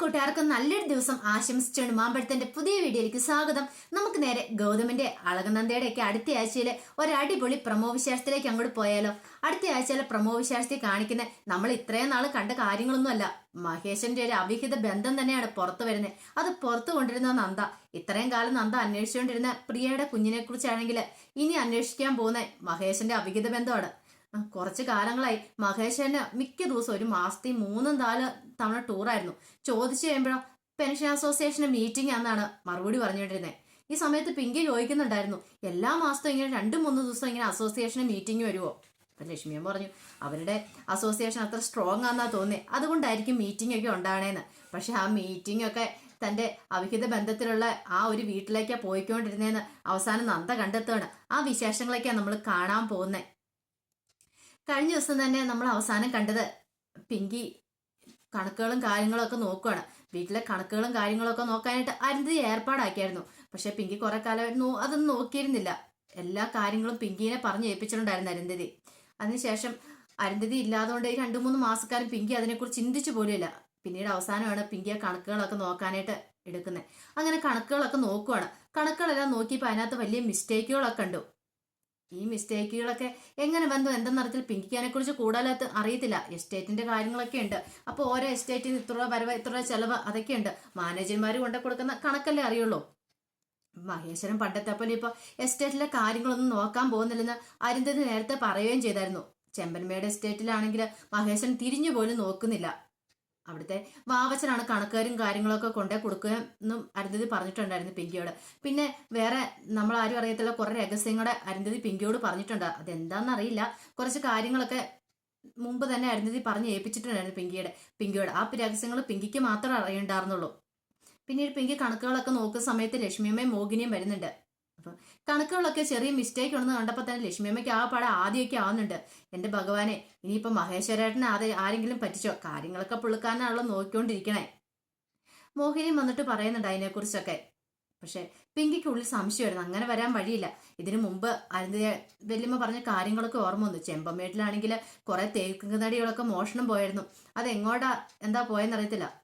കൂട്ടുകാർക്കും നല്ലൊരു ദിവസം ആശംസിച്ചുകൊണ്ട് മാമ്പഴത്തിന്റെ പുതിയ വീഡിയോയിലേക്ക് സ്വാഗതം. നമുക്ക് നേരെ ഗൗതമിന്റെ അളകനന്ദയുടെ ഒക്കെ അടുത്ത ആഴ്ചയിലെ ഒരടിപൊളി പ്രമോ വിശേഷത്തിലേക്ക് അങ്ങോട്ട് പോയാലോ. അടുത്ത ആഴ്ചയിലെ പ്രമോ വിശേഷത്തിൽ കാണിക്കുന്ന നമ്മൾ ഇത്രയും നാൾ കണ്ട കാര്യങ്ങളൊന്നുമല്ല. മഹേഷിന്റെ ഒരു അവിഹിത ബന്ധം തന്നെയാണ് പുറത്തു വരുന്നത്. അത് പുറത്തു കൊണ്ടിരുന്ന നന്ദ. ഇത്രയും കാലം നന്ദ അന്വേഷിച്ചുകൊണ്ടിരുന്ന പ്രിയയുടെ കുഞ്ഞിനെ കുറിച്ചാണെങ്കിൽ ഇനി അന്വേഷിക്കാൻ പോകുന്ന മഹേഷിന്റെ അവിഹിത ബന്ധമാണ്. കുറച്ച് കാലങ്ങളായി. മഹേഷന് മിക്ക ദിവസം ഒരു മാസത്തിൽ മൂന്നും നാല് തവണ ടൂറായിരുന്നു ചോദിച്ചു കഴിയുമ്പോഴോ പെൻഷൻ അസോസിയേഷന്റെ മീറ്റിംഗ് ആണെന്നാണ് മറുപടി പറഞ്ഞുകൊണ്ടിരുന്നത് ഈ സമയത്ത് പിങ്കി ചോദിക്കുന്നുണ്ടായിരുന്നു എല്ലാ മാസത്തും ഇങ്ങനെ രണ്ടും മൂന്ന് ദിവസം ഇങ്ങനെ അസോസിയേഷന്റെ മീറ്റിംഗ് വരുമോ അപ്പൊ ലക്ഷ്മിയൻ പറഞ്ഞു അവരുടെ അസോസിയേഷൻ അത്ര സ്ട്രോങ് ആണെന്നാ തോന്നി അതുകൊണ്ടായിരിക്കും മീറ്റിംഗ് ഒക്കെ ഉണ്ടാകണേന്ന്. പക്ഷെ ആ മീറ്റിംഗ് ഒക്കെ തന്റെ അവിഹിത ബന്ധത്തിലുള്ള ആ ഒരു വീട്ടിലേക്കാ പോയിക്കൊണ്ടിരുന്നതെന്ന് അവസാനം നന്ദ കണ്ടെത്തുകയാണ്. ആ വിശേഷങ്ങളൊക്കെയാണ് നമ്മൾ കാണാൻ പോകുന്നത് കഴിഞ്ഞ ദിവസം തന്നെ നമ്മൾ അവസാനം കണ്ടത് പിങ്കി കണക്കുകളും കാര്യങ്ങളും ഒക്കെ നോക്കുകയാണ് വീട്ടിലെ കണക്കുകളും കാര്യങ്ങളൊക്കെ നോക്കാനായിട്ട് അരുന്ധതി ഏർപ്പാടാക്കിയായിരുന്നു. പക്ഷെ പിങ്കി കുറെ കാലം അതൊന്നും നോക്കിയിരുന്നില്ല. എല്ലാ കാര്യങ്ങളും പിങ്കിനെ പറഞ്ഞു ഏൽപ്പിച്ചിട്ടുണ്ടായിരുന്നു അരുന്ധതി. അതിനുശേഷം അരുന്ധതി ഇല്ലാതുകൊണ്ട് രണ്ടു മൂന്ന് മാസക്കാലം പിങ്കി അതിനെക്കുറിച്ച് ചിന്തിച്ചു പോലുമില്ല. പിന്നീട് അവസാനമാണ് പിങ്കി ആ കണക്കുകളൊക്കെ നോക്കാനായിട്ട് എടുക്കുന്നത്. അങ്ങനെ കണക്കുകളൊക്കെ നോക്കുവാണ്. കണക്കുകളെല്ലാം നോക്കിയപ്പോൾ അതിനകത്ത് വലിയ മിസ്റ്റേക്കുകളൊക്കെ കണ്ടു. ഈ മിസ്റ്റേക്കുകളൊക്കെ എങ്ങനെ വന്നു? എന്തെന്നറിയത്തിൽ പിങ്കിക്കാനെ കുറിച്ച് കൂടുതലായിട്ട് അറിയത്തില്ല. എസ്റ്റേറ്റിന്റെ കാര്യങ്ങളൊക്കെ ഉണ്ട്. അപ്പോൾ ഓരോ എസ്റ്റേറ്റിന് ഇത്ര വരവ് ഇത്ര ചെലവ് അതൊക്കെ ഉണ്ട്. മാനേജർമാർ കൊണ്ടു കൊടുക്കുന്ന കണക്കല്ലേ അറിയുള്ളൂ. മഹേശ്വരൻ പണ്ടത്തെ പോലെ ഇപ്പൊ എസ്റ്റേറ്റിലെ കാര്യങ്ങളൊന്നും നോക്കാൻ പോകുന്നില്ലെന്ന് അരുന്ധതി നേരത്തെ പറയുകയും ചെയ്തായിരുന്നു. ചെമ്പൻമേട് എസ്റ്റേറ്റിലാണെങ്കിൽ മഹേശ്വരൻ തിരിഞ്ഞു പോലും നോക്കുന്നില്ല. അവിടുത്തെ വാവച്ചനാണ് കണക്കാരും കാര്യങ്ങളൊക്കെ കൊണ്ടേ കൊടുക്കുക എന്നും അരുന്ധതി പറഞ്ഞിട്ടുണ്ടായിരുന്നു പിങ്കിയോട്. പിന്നെ വേറെ നമ്മൾ ആരും അറിയത്തില്ല കുറെ രഹസ്യങ്ങളെ അരുന്ധതി പിങ്കിയോട് പറഞ്ഞിട്ടുണ്ട്. അതെന്താണെന്നറിയില്ല കുറച്ച് കാര്യങ്ങളൊക്കെ മുമ്പ് തന്നെ അരുന്ധതി പറഞ്ഞ് ഏൽപ്പിച്ചിട്ടുണ്ടായിരുന്നു പിങ്കിയുടെ. പിങ്കിയോട് ആ രഹസ്യങ്ങൾ പിങ്കിക്ക് മാത്രമേ അറിയണ്ടായിരുന്നുള്ളൂ. പിന്നീട് പിങ്കി കണക്കുകളൊക്കെ നോക്കുന്ന സമയത്ത് ലക്ഷ്മിയമ്മയും മോഹിനിയും വരുന്നുണ്ട്. അപ്പൊ കണക്കുകളൊക്കെ ചെറിയ മിസ്റ്റേക്ക് ഉണ്ടെന്ന് കണ്ടപ്പോൾ തന്നെ ലക്ഷ്മി അമ്മയ്ക്ക് ആ പാടെ ആദ്യമൊക്കെ ആവുന്നുണ്ട്. എന്റെ ഭഗവാനെ ഇനിയിപ്പോൾ മഹേശ്വരേട്ടനെ അത് ആരെങ്കിലും പറ്റിച്ചോ? കാര്യങ്ങളൊക്കെ പുള്ളിക്കാരനാണല്ലോ നോക്കിക്കൊണ്ടിരിക്കണേ. മോഹിനി വന്നിട്ട് പറയുന്നുണ്ട് അതിനെക്കുറിച്ചൊക്കെ. പക്ഷേ പിങ്കിക്ക് ഉള്ളിൽ സംശയമായിരുന്നു അങ്ങനെ വരാൻ വഴിയില്ല. ഇതിനു മുമ്പ് അരുന്ധതി വല്യമ്മ പറഞ്ഞ കാര്യങ്ങളൊക്കെ ഓർമ്മ വന്നു. ചെമ്പമേട്ടിലാണെങ്കിൽ കുറെ തേക്കുന്നടികളൊക്കെ മോഷണം പോയായിരുന്നു. അതെങ്ങോട്ടാ എന്താ പോയെന്നറിയത്തില്ല.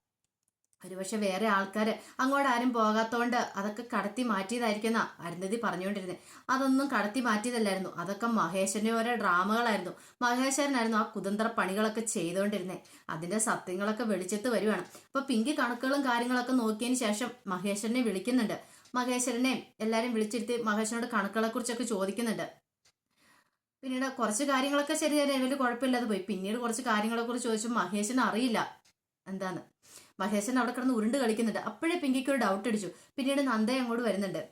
ഒരുപക്ഷെ വേറെ ആൾക്കാർ അങ്ങോട്ട് ആരും പോകാത്തോണ്ട് അതൊക്കെ കടത്തി മാറ്റിയതായിരിക്കും എന്നാ അരുന്ധതി പറഞ്ഞുകൊണ്ടിരുന്നത് അതൊന്നും കടത്തി മാറ്റിയതല്ലായിരുന്നു. അതൊക്കെ മഹേശ്വരന്റെ ഓരോ ഡ്രാമകളായിരുന്നു. മഹേശ്വരനായിരുന്നു ആ കുതന്ത്ര പണികളൊക്കെ ചെയ്തുകൊണ്ടിരുന്നത് അതിന്റെ സത്യങ്ങളൊക്കെ വെളിച്ചത്ത് വരുവാണ്. അപ്പോൾ പിങ്കി കണക്കുകളും കാര്യങ്ങളൊക്കെ നോക്കിയതിന് ശേഷം മഹേശ്വരനെ വിളിക്കുന്നുണ്ട്. മഹേശ്വരനെ എല്ലാവരും വിളിച്ചിരുത്തി മഹേശ്വരനോട് കണക്കുകളെക്കുറിച്ചൊക്കെ ചോദിക്കുന്നുണ്ട്. പിന്നീട് കുറച്ച് കാര്യങ്ങളൊക്കെ ശരി തന്നെ വലിയ കുഴപ്പമില്ലാതെ പോയി. പിന്നീട് കുറച്ച് കാര്യങ്ങളെക്കുറിച്ച് ചോദിച്ചു മഹേശന് അറിയില്ല എന്താന്ന്? മഹേശൻ അവിടെ കിടന്ന് ഉരുണ്ട് കളിക്കുന്നുണ്ട്. അപ്പോഴേ പിങ്കിക്ക് ഒരു ഡൗട്ട് അടിച്ചു. പിന്നീട് നന്ദ അങ്ങോട്ട് വരുന്നുണ്ട്.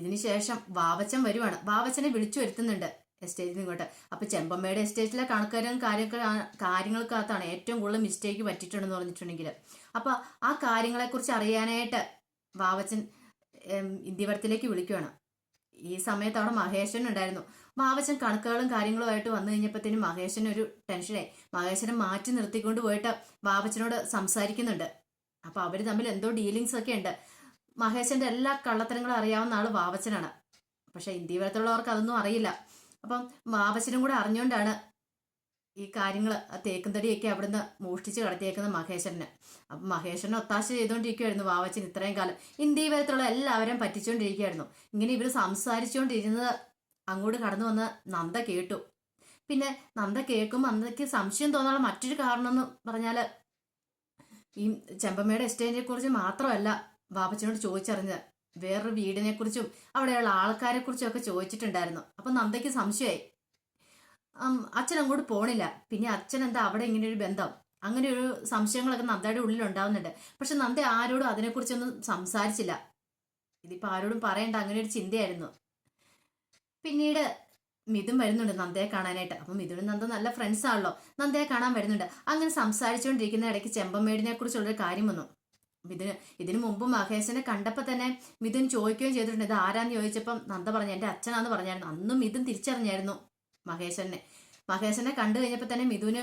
ഇതിനുശേഷം വാവച്ചൻ വരുവാണ്. വാവച്ചനെ വിളിച്ചു വരുത്തുന്നുണ്ട് എസ്റ്റേറ്റിൽ ഇങ്ങോട്ട്. അപ്പൊ ചെമ്പമ്മയുടെ എസ്റ്റേറ്റിലെ കണക്കാരും കാര്യങ്ങൾ കാര്യങ്ങൾക്കകത്താണ് ഏറ്റവും കൂടുതൽ മിസ്റ്റേക്ക് പറ്റിയിട്ടുണ്ടെന്ന് പറഞ്ഞിട്ടുണ്ടെങ്കിൽ അപ്പൊ ആ കാര്യങ്ങളെ കുറിച്ച് അറിയാനായിട്ട് വാവച്ചൻ ഇന്ത്യവരത്തിലേക്ക് വിളിക്കുവാണ്. ഈ സമയത്ത് അവിടെ മഹേശൻ ഉണ്ടായിരുന്നു. വാവച്ചൻ കണക്കുകളും കാര്യങ്ങളും ആയിട്ട് വന്നു കഴിഞ്ഞപ്പോഴത്തേനും മഹേശന് ഒരു ടെൻഷനായി. മഹേശനെ മാറ്റി നിർത്തിക്കൊണ്ട് പോയിട്ട് വാവച്ചനോട് സംസാരിക്കുന്നുണ്ട്. അപ്പൊ അവർ തമ്മിൽ എന്തോ ഡീലിങ്സ് ഒക്കെ ഉണ്ട്. മഹേശന്റെ എല്ലാ കള്ളത്തരങ്ങളും അറിയാവുന്ന ആൾ വാവച്ചനാണ് പക്ഷെ ഇന്ത്യവരത്തുള്ളവർക്ക് അതൊന്നും അറിയില്ല. അപ്പം വാവച്ചനും കൂടെ അറിഞ്ഞുകൊണ്ടാണ് ഈ കാര്യങ്ങൾ തേക്കും തടിയൊക്കെ അവിടുന്ന് മോഷ്ടിച്ച് കടത്തിയേക്കുന്ന മഹേശ്വരന് അപ്പം മഹേശ്വരനെ ഒത്താശ ചെയ്തുകൊണ്ടിരിക്കുവായിരുന്നു വാവച്ചൻ ഇത്രയും കാലം. ഇന്ത്യവരത്തുള്ള എല്ലാവരും പറ്റിച്ചുകൊണ്ടിരിക്കുകയായിരുന്നു ഇങ്ങനെ ഇവർ സംസാരിച്ചുകൊണ്ടിരുന്നത് അങ്ങോട്ട് കടന്നു വന്ന് നന്ദ കേട്ടു. പിന്നെ നന്ദ കേൾക്കുമ്പോൾ നന്ദയ്ക്ക് സംശയം തോന്നാനുള്ള മറ്റൊരു കാരണം എന്ന് പറഞ്ഞാൽ ഈ ചെമ്പമ്മയുടെ എസ്റ്റേറ്റിനെ കുറിച്ച് മാത്രമല്ല ബാബച്ചനോട് ചോദിച്ചറിഞ്ഞത്. വേറൊരു വീടിനെ കുറിച്ചും അവിടെയുള്ള ആൾക്കാരെ കുറിച്ചും ഒക്കെ ചോദിച്ചിട്ടുണ്ടായിരുന്നു. അപ്പൊ നന്ദയ്ക്ക് സംശയമായി. അച്ഛൻ അങ്ങോട്ട് പോണില്ല. പിന്നെ അച്ഛൻ എന്താ അവിടെ ഇങ്ങനെ ഒരു ബന്ധം? അങ്ങനെ ഒരു സംശയങ്ങളൊക്കെ നന്ദയുടെ ഉള്ളിൽ ഉണ്ടാവുന്നുണ്ട് പക്ഷെ നന്ദ ആരോടും അതിനെക്കുറിച്ചൊന്നും സംസാരിച്ചില്ല. ഇതിപ്പോ ആരോടും പറയണ്ട അങ്ങനെ ഒരു ചിന്തയായിരുന്നു. പിന്നീട് മിഥുൻ വരുന്നുണ്ട് നന്ദയെ കാണാനായിട്ട്. അപ്പൊ മിഥുനും നന്ദ നല്ല ഫ്രണ്ട്സ് ആണല്ലോ. നന്ദയെ കാണാൻ വരുന്നുണ്ട്. അങ്ങനെ സംസാരിച്ചുകൊണ്ടിരിക്കുന്ന ഇടയ്ക്ക് ചെമ്പമേടിനെ കുറിച്ചുള്ളൊരു കാര്യം വന്നു. മിഥുന് ഇതിനു മുമ്പ് മഹേഷിനെ കണ്ടപ്പോൾ തന്നെ മിഥുൻ ചോദിക്കുകയും ചെയ്തിട്ടുണ്ട്. ഇത് ആരാന്ന് ചോദിച്ചപ്പം നന്ദ പറഞ്ഞു എന്റെ അച്ഛനാന്ന് പറഞ്ഞായിരുന്നു. അന്നും മിഥുൻ തിരിച്ചറിഞ്ഞായിരുന്നു മഹേശനെ മഹേഷനെ കണ്ടു കഴിഞ്ഞപ്പോ തന്നെ മിഥുന്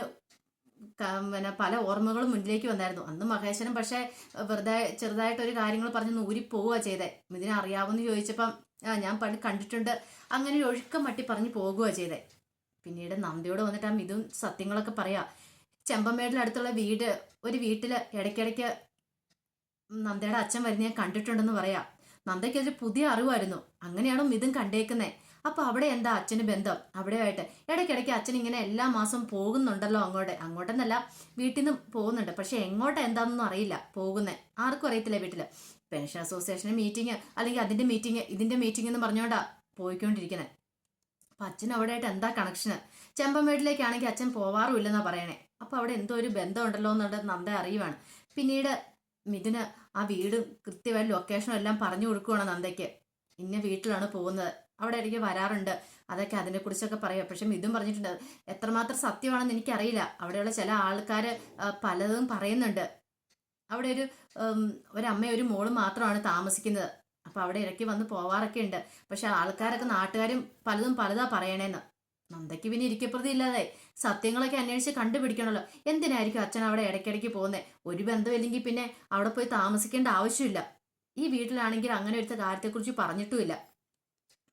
പിന്നെ പല ഓർമ്മകളും മുന്നിലേക്ക് വന്നായിരുന്നു. അന്ന് മഹേശനും പക്ഷെ വെറുതെ ചെറുതായിട്ടൊരു കാര്യങ്ങൾ പറഞ്ഞ് പോവുക ചെയ്തേ. മിഥുനെ അറിയാവുന്ന ചോദിച്ചപ്പം ആ ഞാൻ പണ്ട് കണ്ടിട്ടുണ്ട്. അങ്ങനെ ഒരു ഒഴുക്കം മട്ടി പറഞ്ഞു പോകുക ചെയ്തേ. പിന്നീട് നന്ദിയോട് വന്നിട്ട് ആ മിഥുൻ സത്യങ്ങളൊക്കെ പറയാ. ചെമ്പമേടിന്റെ അടുത്തുള്ള വീട് ഒരു വീട്ടിൽ ഇടയ്ക്കിടയ്ക്ക് നന്ദയുടെ അച്ഛൻ വരുന്ന ഞാൻ കണ്ടിട്ടുണ്ടെന്ന് പറയാ. നന്ദയ്ക്ക് അതൊരു പുതിയ അറിവായിരുന്നു. അങ്ങനെയാണോ മിഥുൻ കണ്ടേക്കുന്നേ? അപ്പൊ അവിടെ എന്താ അച്ഛന് ബന്ധം? അവിടെയായിട്ട് ഇടയ്ക്കിടയ്ക്ക് അച്ഛൻ ഇങ്ങനെ എല്ലാ മാസവും പോകുന്നുണ്ടല്ലോ അങ്ങോട്ട്. അങ്ങോട്ടെന്നല്ല വീട്ടിൽ നിന്ന് പോകുന്നുണ്ട്. പക്ഷെ എങ്ങോട്ട് എന്താണെന്നൊന്നും അറിയില്ല. പോകുന്നേ. ആർക്കും അറിയത്തില്ല വീട്ടിൽ. പെൻഷൻ അസോസിയേഷന് മീറ്റിംഗ് അല്ലെങ്കിൽ അതിന്റെ മീറ്റിംഗ് ഇതിന്റെ മീറ്റിംഗ് എന്ന് പറഞ്ഞോണ്ടാ പോയിക്കൊണ്ടിരിക്കുന്നത് അപ്പൊ അച്ഛൻ അവിടെ ആയിട്ട് എന്താ കണക്ഷന് ചെമ്പമേട്ടിലേക്കാണെങ്കിൽ അച്ഛൻ പോവാറുമില്ലെന്നാ പറയണേ. അപ്പൊ അവിടെ എന്തോ ഒരു ബന്ധം ഉണ്ടല്ലോ എന്നുള്ളത് നന്ദ അറിയുവാണ്. പിന്നീട് മിഥുന് ആ വീടും കൃത്യമായ ലൊക്കേഷനും എല്ലാം പറഞ്ഞു കൊടുക്കുവാണ് നന്ദയ്ക്ക്. ഇന്ന വീട്ടിലാണ് പോകുന്നത്. അവിടെ ഇടയ്ക്ക് വരാറുണ്ട്. അതൊക്കെ അതിനെക്കുറിച്ചൊക്കെ പറയാം. പക്ഷെ മിഥുൻ പറഞ്ഞിട്ടുണ്ട് എത്രമാത്രം സത്യമാണെന്ന് എനിക്കറിയില്ല. അവിടെയുള്ള ചില ആൾക്കാർ പലതും പറയുന്നുണ്ട്. അവിടെ ഒരു ഒരമ്മ ഒരു മോൾ മാത്രമാണ് താമസിക്കുന്നത്. അപ്പൊ അവിടെ ഇടയ്ക്ക് വന്ന് പോവാറൊക്കെ ഉണ്ട്. പക്ഷെ ആൾക്കാരൊക്കെ നാട്ടുകാരും പലതും പലതാ പറയണേന്ന്. നന്ദയ്ക്ക് പിന്നെ ഇരിക്കപ്രതി ഇല്ലാതെ സത്യങ്ങളൊക്കെ അന്വേഷിച്ച് കണ്ടുപിടിക്കണമല്ലോ എന്തിനായിരിക്കും അച്ഛൻ അവിടെ ഇടയ്ക്കിടയ്ക്ക് പോകുന്നത് ഒരു ബന്ധമില്ലെങ്കിൽ പിന്നെ അവിടെ പോയി താമസിക്കേണ്ട ആവശ്യമില്ല. ഈ വീട്ടിലാണെങ്കിൽ അങ്ങനെ ഒരു കാര്യത്തെക്കുറിച്ച് പറഞ്ഞിട്ടുമില്ല.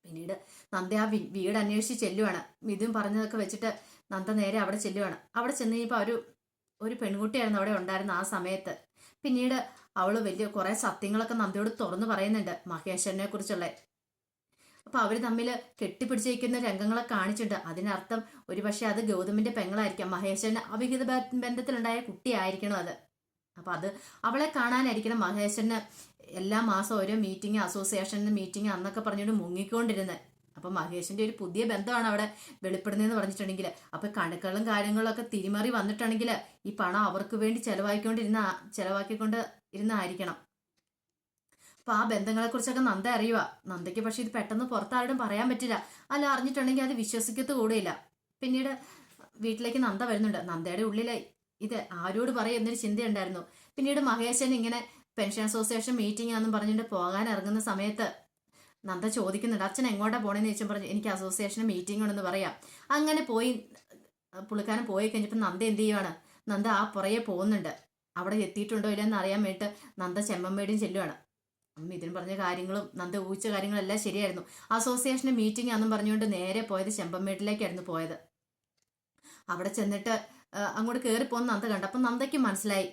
പിന്നീട് നന്ദ ആ വീട് അന്വേഷിച്ച് ചെല്ലുവാണ്. മിഥുൻ പറഞ്ഞതൊക്കെ വെച്ചിട്ട് നന്ദ നേരെ അവിടെ ചെല്ലുവാണ്. അവിടെ ചെന്ന് കഴിഞ്ഞപ്പോൾ ഒരു ഒരു പെൺകുട്ടിയായിരുന്നു അവിടെ ഉണ്ടായിരുന്ന ആ സമയത്ത്. പിന്നീട് അവൾ വലിയ കുറെ സത്യങ്ങളൊക്കെ നന്ദിയോട് തുറന്നു പറയുന്നുണ്ട് മഹേശ്വരനെ കുറിച്ചുള്ള. അപ്പൊ അവർ തമ്മിൽ കെട്ടിപ്പിടിച്ചിരിക്കുന്ന രംഗങ്ങളെ കാണിച്ചിട്ടുണ്ട്. അതിനർത്ഥം ഒരുപക്ഷെ അത് ഗൗതമിന്റെ പെങ്ങളായിരിക്കാം. മഹേശ്വരന് അവിഹിത ബന്ധത്തിലുണ്ടായ കുട്ടിയായിരിക്കണം അത്. അപ്പൊ അത് അവളെ കാണാനായിരിക്കണം മഹേശ്വരന് എല്ലാ മാസം ഓരോ മീറ്റിംഗ് അസോസിയേഷൻ മീറ്റിംഗ് അന്നൊക്കെ പറഞ്ഞുകൊണ്ട് മുങ്ങിക്കൊണ്ടിരുന്നത് അപ്പൊ മഹേഷിന്റെ ഒരു പുതിയ ബന്ധമാണ് അവിടെ വെളിപ്പെടുന്നതെന്ന് പറഞ്ഞിട്ടുണ്ടെങ്കിൽ അപ്പൊ കണക്കുകളും കാര്യങ്ങളൊക്കെ തിരിമറി വന്നിട്ടുണ്ടെങ്കിൽ ഈ പണം അവർക്ക് വേണ്ടി ചെലവാക്കിക്കൊണ്ടിരുന്ന ചെലവാക്കിക്കൊണ്ട് ഇരുന്നായിരിക്കണം. അപ്പൊ ആ ബന്ധങ്ങളെ കുറിച്ചൊക്കെ നന്ദ അറിയുക നന്ദയ്ക്ക് പക്ഷെ ഇത് പെട്ടെന്ന് പുറത്താരോടും പറയാൻ പറ്റില്ല. അല്ല അറിഞ്ഞിട്ടുണ്ടെങ്കിൽ അത് വിശ്വസിക്കത്ത് കൂടെയില്ല പിന്നീട് വീട്ടിലേക്ക് നന്ദ വരുന്നുണ്ട്. നന്ദയുടെ ഉള്ളിലെ ഇത് ആരോട് പറയും എന്നൊരു ചിന്തയുണ്ടായിരുന്നു. പിന്നീട് മഹേശൻ ഇങ്ങനെ പെൻഷൻ അസോസിയേഷൻ മീറ്റിംഗ് ആണെന്നും പറഞ്ഞിട്ട് പോകാൻ ഇറങ്ങുന്ന സമയത്ത് നന്ദ ചോദിക്കുന്നുണ്ട് അച്ഛൻ എങ്ങോട്ടാ പോണേന്ന് ചോദിച്ചാൽ പറഞ്ഞു എനിക്ക് അസോസിയേഷൻ മീറ്റിംഗ് ഉണ്ടെന്ന് പറയാം. അങ്ങനെ പോയി പുള്ളിക്കാരൻ പോയി കഴിഞ്ഞപ്പോൾ നന്ദ എന്ത് ചെയ്യുവാണ്? നന്ദ ആ പുറകെ പോകുന്നുണ്ട്. അവിടെ എത്തിയിട്ടുണ്ടോ ഇല്ലെന്ന് അറിയാൻ വേണ്ടിയിട്ട് നന്ദ ചെമ്മമ്മയുടെയും ചെല്ലുവാണ്. ഇതിന് പറഞ്ഞ കാര്യങ്ങളും നന്ദ ഊഹിച്ച കാര്യങ്ങളെല്ലാം ശരിയായിരുന്നു. അസോസിയേഷന്റെ മീറ്റിംഗ് ആണെന്നും പറഞ്ഞുകൊണ്ട് നേരെ പോയത് ചെമ്പമ്മേട്ടിലേക്കായിരുന്നു പോയത്. അവിടെ ചെന്നിട്ട് അങ്ങോട്ട് കയറിപ്പോന്ന് നന്ദ കണ്ടു. അപ്പം നന്ദയ്ക്ക് മനസ്സിലായി.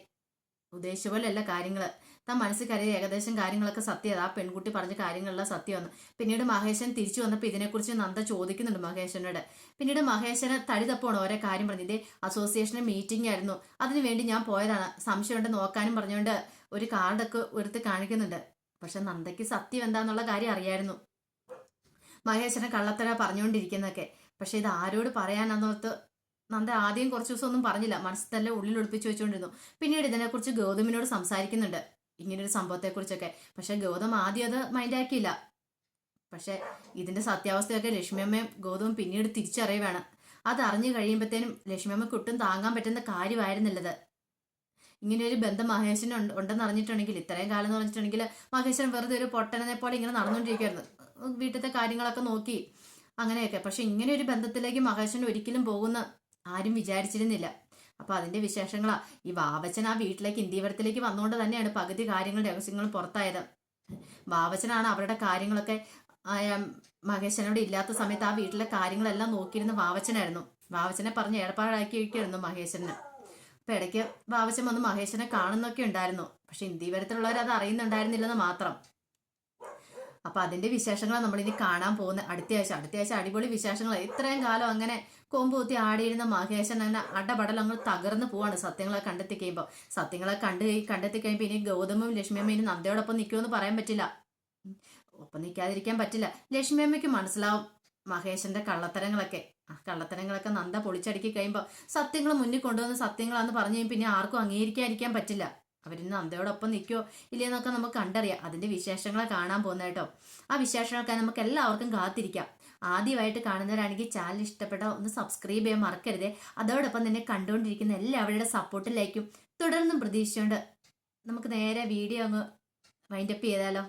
ഉദ്ദേശിച്ച പോലെയല്ല കാര്യങ്ങൾ താൻ മനസ്സിൽ കരുതി ഏകദേശം കാര്യങ്ങളൊക്കെ സത്യം. ആ പെൺകുട്ടി പറഞ്ഞ കാര്യങ്ങളെല്ലാം സത്യമാണ് പിന്നീട് മഹേശൻ തിരിച്ചു വന്നപ്പോൾ ഇതിനെക്കുറിച്ച് നന്ദ ചോദിക്കുന്നുണ്ട് മഹേശനോട്. പിന്നീട് മഹേശന് തടി തപ്പാണ് ഓരോ കാര്യം പറഞ്ഞു. ഇതേ അസോസിയേഷന്റെ മീറ്റിംഗ് ആയിരുന്നു. അതിനുവേണ്ടി ഞാൻ പോയതാണ്. സംശയമുണ്ട് നോക്കാനും പറഞ്ഞുകൊണ്ട് ഒരു കാർഡൊക്കെ എടുത്ത് കാണിക്കുന്നുണ്ട്. പക്ഷെ നന്ദയ്ക്ക് സത്യം എന്താന്നുള്ള കാര്യം അറിയായിരുന്നു. മഹേശനെ കള്ളത്തര പറഞ്ഞുകൊണ്ടിരിക്കുന്നൊക്കെ പക്ഷെ ഇത് ആരോട് പറയാനാന്നോർത്ത് നന്ദ ആദ്യം കുറച്ച് ദിവസം ഒന്നും പറഞ്ഞില്ല. മനസ്സിൽ തന്നെ ഉള്ളിൽ ഒളിപ്പിച്ചു വെച്ചുകൊണ്ടിരുന്നു പിന്നീട് ഇതിനെക്കുറിച്ച് ഗൗതമിനോട് സംസാരിക്കുന്നുണ്ട്. ഇങ്ങനൊരു സംഭവത്തെക്കുറിച്ചൊക്കെ. പക്ഷെ ഗൗതം ആദ്യം അത് മൈൻഡാക്കിയില്ല പക്ഷെ ഇതിന്റെ സത്യാവസ്ഥയൊക്കെ ലക്ഷ്മിയമ്മയും ഗൗതവും പിന്നീട് തിരിച്ചറിയുവാണ്. അത് അറിഞ്ഞു കഴിയുമ്പോഴത്തേനും ലക്ഷ്മിയമ്മയ്ക്ക് ഒട്ടും താങ്ങാൻ പറ്റുന്ന കാര്യമായിരുന്നില്ലത്. ഇങ്ങനെ ഒരു ബന്ധം മഹേശ്വരൻ ഉണ്ടെന്ന് അറിഞ്ഞിട്ടുണ്ടെങ്കിൽ ഇത്രയും കാലം എന്ന് പറഞ്ഞിട്ടുണ്ടെങ്കിൽ മഹേശ്വരൻ വെറുതെ ഒരു പൊട്ടനെ പോലെ ഇങ്ങനെ നടന്നുകൊണ്ടിരിക്കുകയായിരുന്നു വീട്ടിലത്തെ കാര്യങ്ങളൊക്കെ നോക്കി അങ്ങനെയൊക്കെ. പക്ഷെ ഇങ്ങനെ ഒരു ബന്ധത്തിലേക്ക് മഹേശ്വരൻ ഒരിക്കലും പോകുന്ന ആരും വിചാരിച്ചിരുന്നില്ല. അപ്പൊ അതിന്റെ വിശേഷങ്ങളാ. ഈ വാവച്ചൻ ആ വീട്ടിലേക്ക് ഇന്ത്യവരത്തിലേക്ക് വന്നുകൊണ്ട് തന്നെയാണ് പകുതി കാര്യങ്ങളും രഹസ്യങ്ങളും പുറത്തായത്. വാവച്ചനാണ് അവരുടെ കാര്യങ്ങളൊക്കെ മഹേശനോട് ഇല്ലാത്ത സമയത്ത് ആ വീട്ടിലെ കാര്യങ്ങളെല്ലാം നോക്കിയിരുന്ന വാവച്ചനായിരുന്നു. വാവച്ചനെ പറഞ്ഞ് ഏർപ്പാടാക്കിയിരിക്കുന്നു മഹേശന്. അപ്പൊ ഇടയ്ക്ക് വാവച്ചൻ വന്ന് മഹേശനെ കാണുന്നൊക്കെ ഉണ്ടായിരുന്നു. പക്ഷെ ഇന്ത്യവരത്തിലുള്ളവർ അത് അറിയുന്നുണ്ടായിരുന്നില്ലെന്ന് മാത്രം. അപ്പൊ അതിന്റെ വിശേഷങ്ങളാണ് നമ്മൾ ഇനി കാണാൻ പോകുന്നത്. അടുത്ത ആഴ്ച അടുത്ത ആഴ്ച അടിപൊളി വിശേഷങ്ങൾ ഇത്രയും കാലം അങ്ങനെ കൊമ്പൂത്തി ആടിയിരുന്ന മഹേശൻ അങ്ങനെ അടപടൽ അങ്ങ് തകർന്നു പോവാണ് സത്യങ്ങളെ കണ്ടെത്തി കഴിയുമ്പോൾ സത്യങ്ങളെ കണ്ടു കണ്ടെത്തി കഴിയുമ്പോൾ ഇനി ഗൗതമും ലക്ഷ്മിയമ്മ ഇനി നന്ദയോടൊപ്പം നിൽക്കുമെന്ന് പറയാൻ പറ്റില്ല. ഒപ്പം നിൽക്കാതിരിക്കാൻ പറ്റില്ല. ലക്ഷ്മിയമ്മയ്ക്ക് മനസ്സിലാവും മഹേശന്റെ കള്ളത്തരങ്ങളൊക്കെ. ആ കള്ളത്തരങ്ങളൊക്കെ നന്ദ പൊളിച്ചടുക്കി കഴിയുമ്പോൾ സത്യങ്ങൾ മുന്നിൽ കൊണ്ടുവന്ന് സത്യങ്ങളാന്ന് പറഞ്ഞു പിന്നെ ആർക്കും അംഗീകരിക്കാതിരിക്കാൻ പറ്റില്ല. അവരിന്ന് നന്ദയോടൊപ്പം നിൽക്കുമോ ഇല്ലയെന്നൊക്കെ നമുക്ക് കണ്ടറിയാം. അതിന്റെ വിശേഷങ്ങളെ കാണാൻ പോകുന്ന കേട്ടോ. ആ വിശേഷങ്ങളൊക്കെ നമുക്ക് എല്ലാവർക്കും കാത്തിരിക്കാം. ആദ്യമായിട്ട് കാണുന്നവരാണെങ്കിൽ ചാനൽ ഇഷ്ടപ്പെട്ട ഒന്ന് സബ്സ്ക്രൈബ് ചെയ്യാൻ മറക്കരുതേ. അതോടൊപ്പം തന്നെ കണ്ടുകൊണ്ടിരിക്കുന്ന എല്ലാവരുടെ സപ്പോർട്ടിലേക്കും തുടർന്നും പ്രതീക്ഷിച്ചുകൊണ്ട് നമുക്ക് നേരെ വീഡിയോ അങ്ങ് വൈൻഡപ്പ് ചെയ്താലോ?